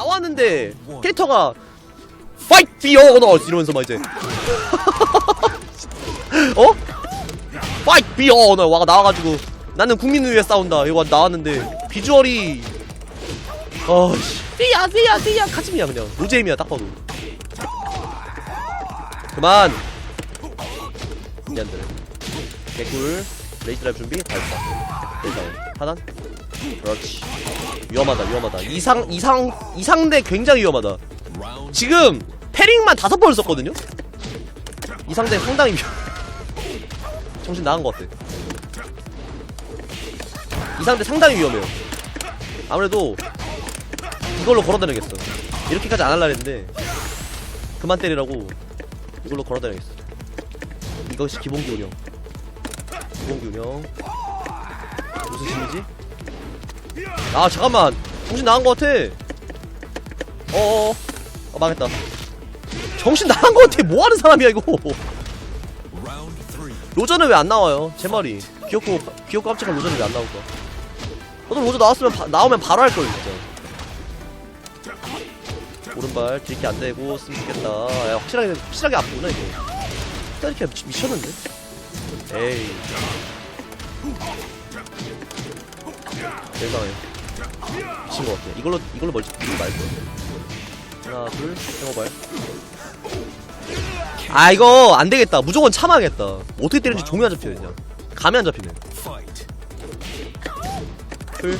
나왔는데 캐릭터가 파이트 비어 너 이러면서 막 이제. 어? 파이트 비어 너 와가 나와가지고 나는 국민을 위해 싸운다 이거 나왔는데 비주얼이 어씨. 삐야 삐야 삐야. 카즈미야 그냥. 노잼이야 딱 봐도. 그만. 미안들. 개꿀. 레이스 드라이브 준비? 다 했다 일단 하단 그렇지. 위험하다 위험하다. 이상 이상 이상대 굉장히 위험하다. 지금 패링만 다섯 번을 썼거든요? 이상대 상당히 위험. 정신 나간 것 같아. 이상대 상당히 위험해요. 아무래도 이걸로 걸어다녀야겠어. 이렇게까지 안 할라 했는데 그만 때리라고 이걸로 걸어다녀야겠어. 이것이 기본기 운영. 기본기 운영. 무슨 심이지? 아 잠깐만. 정신 나간 것 같아. 어어어. 어, 망했다. 정신 나간 것 같아. 뭐하는 사람이야 이거? 로저는 왜 안 나와요? 제 말이. 귀엽고 귀엽고 깜찍한 로저는 왜 안 나올까 저도 로저 나왔으면 바- 나오면 바로 할걸 진짜. 오른발 딜게 안 되고 쓰면 좋겠다. 야, 확실하게 확실하게 아프구나 이거. 이렇게 미치, 미쳤는데? 에이. 세상에 미친 것 같아. 이걸로 이걸로 멀지 이거 말고. 하나 둘 해봐봐요. 아 이거 안 되겠다. 무조건 참아야겠다. 어떻게 때리는지 종이 안 잡혀 그냥. 감이 안 잡히네. 풀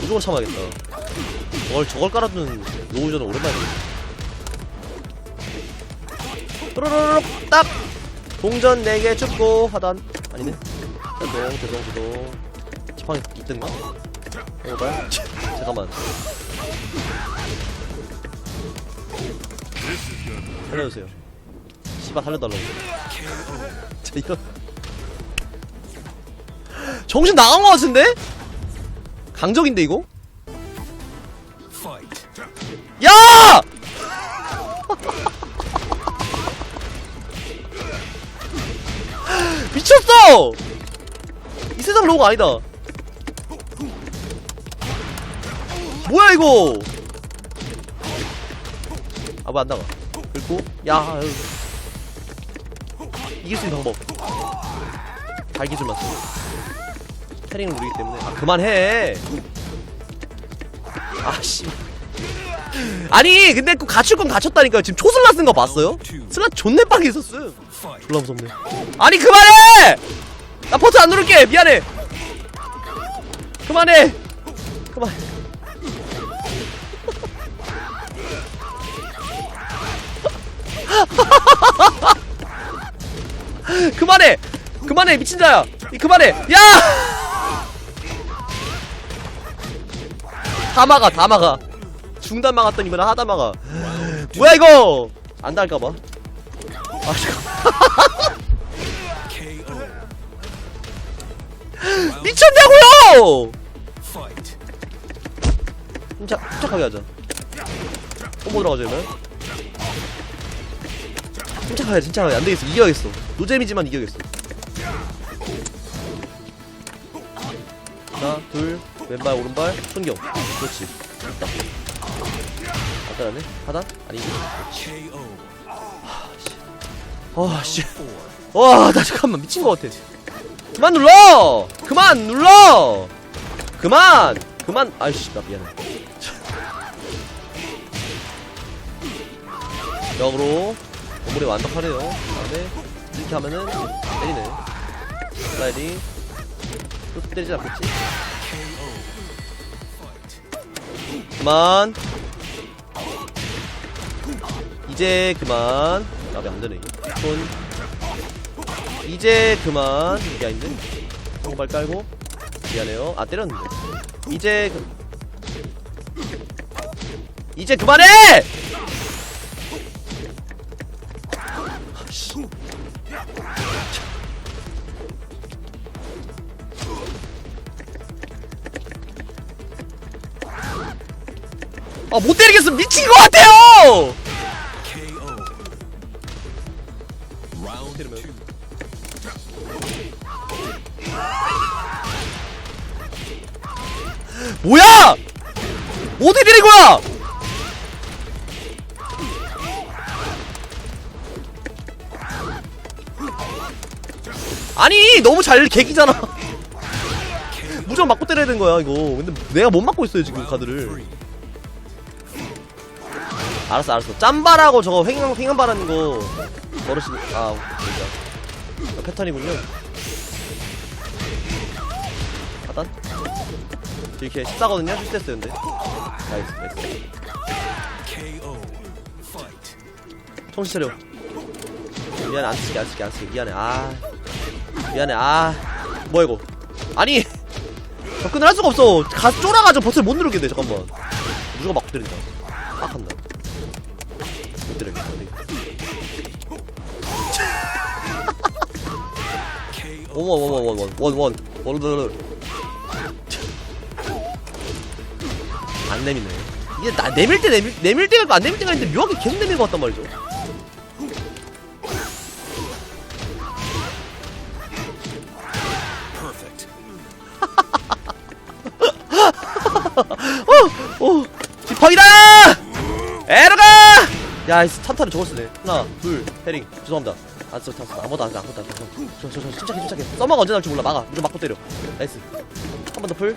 무조건 참아야겠다. 저걸 저걸 깔아두는 노우전은 오랜만이네. 또로로록 딱! 동전 4개 춥고 하단. 아니네. 죄송 죄송 죄송. 지팡이 있던가? 해볼까요? 잠깐만 살려주세요 씨발 살려달라고 자 이거 정신 나간 거 같은데? 강적인데 이거? 야! 미쳤어! 이 세상 로고 아니다. 뭐야 이거? 아뭐안 나가. 그리고 야. 이길 수 있는 방법. 발기술만 쓰고. 패링을 누리기 때문에 아 그만해. 아씨. 아니 근데 그 갖출 건 갖췄다니까요. 지금 초슬라 쓴 거 봤어요? 슬라 존내 빡이 있었음. 졸라 무섭네. 아니 그만해! 나 버튼 안 누를게 미안해. 그만해. 그만. 그만해. 그만해 미친 자야. 이 그만해. 야! 다 막아 다 막아. 중단 막았더니 이번에 하다 막아. 뭐야 이거? 안 닿을까봐. 아 잠깐. 미쳤냐고요! 침착, 침착하게 하자. 콤보 들어가자, 이러 면. 침착하게, 침착하게. 안 되겠어. 이겨야겠어. 노잼이지만 이겨야겠어. 하나, 둘, 왼발, 오른발, 손경. 그렇지. 됐다. 간단하네. 하단? 아니지. 아, 씨. 와, 나 잠깐만 미친 것 같아. 그만 눌러! 그만 눌러! 그만! 그만! 아이씨, 나 미안해. 역으로 건물이 완벽하네요. 다음에 이렇게 하면은 때리네. 슬라이딩. 또 때리지 않겠지? 그만. 이제 그만. 나왜 안 되네. 이거. 손. 이제 그만. 이게 아닌데? 정발 깔고. 미안해요. 아, 때렸는데. 이제 그... 이제 그만해! 아, 못 때리겠어. 미친 것 같아요! 뭐야! 어디 때린 거야! 아니 너무 잘 객이잖아. 무조건 맞고 때려야 되는 거야 이거 근데 내가 못 맞고 있어요 지금 카드를 알았어 알았어. 짬바라고 저거 횡령 횡령바라는 거 버릇이 아 진짜 패턴이군요. 하단? 이렇게 14거든요? 실수했어요 근데. 나이스 나이스. 정신 차려 미안해 안 쓸게 안 쓸게 안 쓸게. 미안해 아. 미안해 아. 뭐야 이거? 아니! 접근을 할 수가 없어. 가 쫄아가지고 버튼을 못 누르겠네 잠깐만. 무조건 막 때린다. 빡 한다 못 때리겠다 우리 KO. 원원원원원원원원 안 내미네 이게 나 내밀 때 내밀, 내밀 때가 안 내밀 때가 있는데 묘하게 계속 내밀 것 같단 말이죠 야, 이 탄타를 저걸 쓰네. 하나, 둘, 패링. 죄송합니다. 안 써, 탔어. 아무것도 안 써, 아무것도 안 써. 저, 저, 저, 침착해, 침착해. 써머가 언제 나올지 몰라. 막아. 무조건 맞고 때려. 나이스. 한 번 더 풀.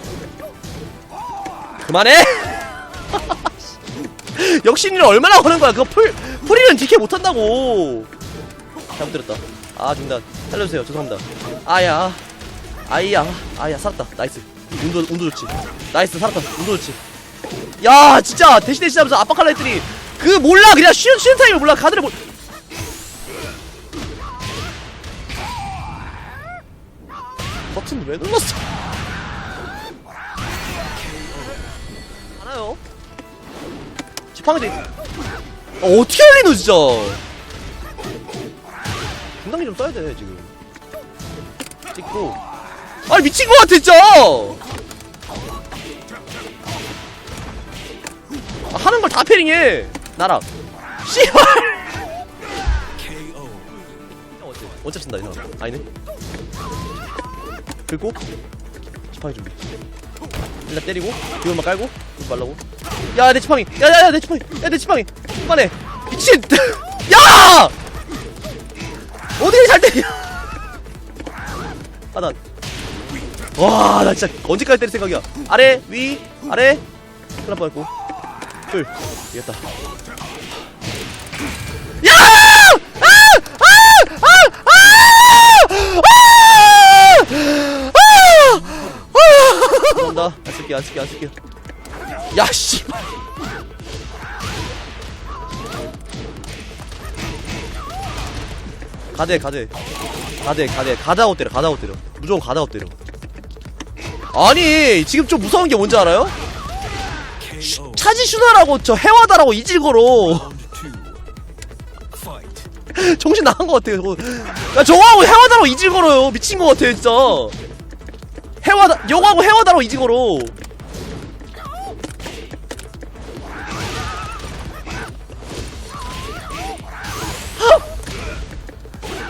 그만해! 역신이를 얼마나 거는 거야. 그거 풀, 풀이는 디케 못한다고. 잘못 때렸다. 아, 중단. 살려주세요. 죄송합니다. 아야. 아이야. 아야, 살았다. 나이스. 운도, 운도 좋지. 나이스, 살았다. 운도 좋지. 야 진짜 대시 대시 하면서 압박할라 했더니 그 몰라. 그냥 쉬는 쉬는 타임을 몰라. 카드를 몰 버튼 왜 눌렀어? 알아요. 지팡이도 있- 어, 어떻게 열리노 진짜? 분당기 좀 써야 돼 지금. 찍고. 아니 미친 거 같아 진짜! 아, 하는 걸 다 패링해 나랑. 씨발. 어째 친다 이거 아니네. 긁고. 지팡이 준비. 일단 때리고 기울만 깔고 이거 말라고. 야 내 지팡이. 야야야 내 지팡이. 야 내 지팡이. 그만해. 미친. 야! 어디를 잘 때려? 하단 와나 진짜 언제까지 때릴 생각이야? 아래 위 아래. 날 뻔했고 둘 이겼다 야! 아! 아! 아! 아! 아! 아! 죄송합니다. 안 쓸게, 안 쓸게, 안 쓸게. 야, 씨. 가대, 가대. 가대, 가대. 가다고 때려, 가다고 때려. 무조건 가다고 때려. 아니, 지금 좀 무서운 게 뭔지 알아요? KO. 차지 슈나라고 저 해와다라고 이질거로. 정신 나간 것 같아요. 저거. 야, 저거하고 해와다로 이질 걸어요. 미친 것 같아, 진짜. 해와다, 영하고 해와다로 이질 걸어.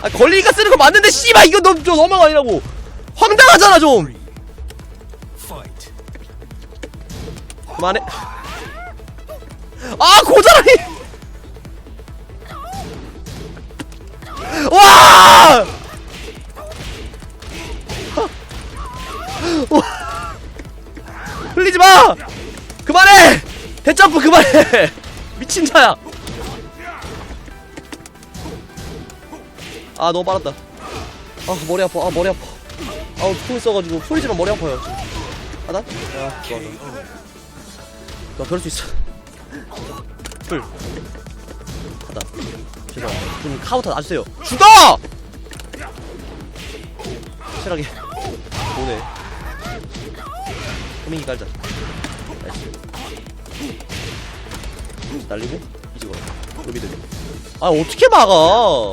아, 걸리니까 쓰는 거 맞는데, 씨발, 이거 너무, 좀 아니라고. 황당하잖아, 좀. 그만해. 아, 고자라니! 와! 와! 흘리지 마! 그만해! 대점프 그만해! 미친 자야! 아, 너무 빨랐다. 아, 머리 아파. 아, 머리 아파. 아우, 품 있어가지고 소리지만 머리 아파요. 하나? 아, 좋아, 좋아. 너 그럴 수 있어. 풀. 하다. 죄송합니다. 좀 카운터 놔주세요. 죽어! 실하게. 오네. 호밍이 깔자. 나이스. 날리고, 이지고. 로비드. 아, 어떻게 막아!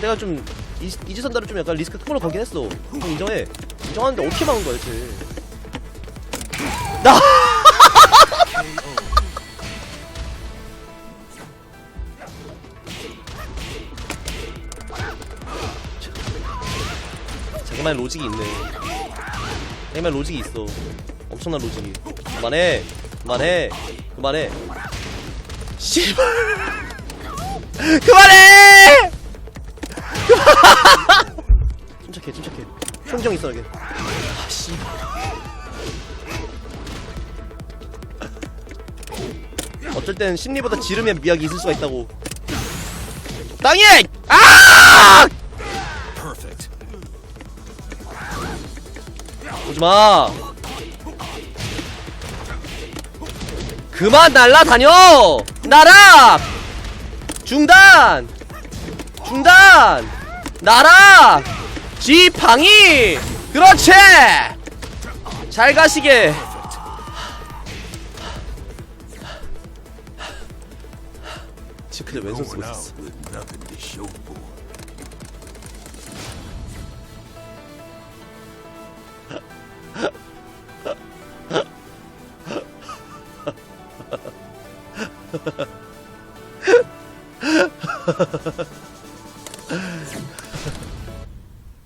내가 좀, 이, 이지선다를 좀 약간 리스크 큰 걸로 걸긴 했어. 좀 인정해. 인정하는데 어떻게 막은 거야, 대체. 나! 자기만의 로직이 있네. 자기만의 로직이 있어. 엄청난 로직이. 그만해. 그만해. 그만해. 씨발. 그만해! 그만! 침착해, 침착해. 평정 있어, 여기. 땐 심리보다 지르면 미학이 있을 수가 있다고. 땅이! 아! Perfect. 오지 마. 그만 날라다녀. 나락. 중단. 중단. 나락. 지팡이. 그렇지. 잘 가시게. 지금 근데 왼손 쓰고 있었어.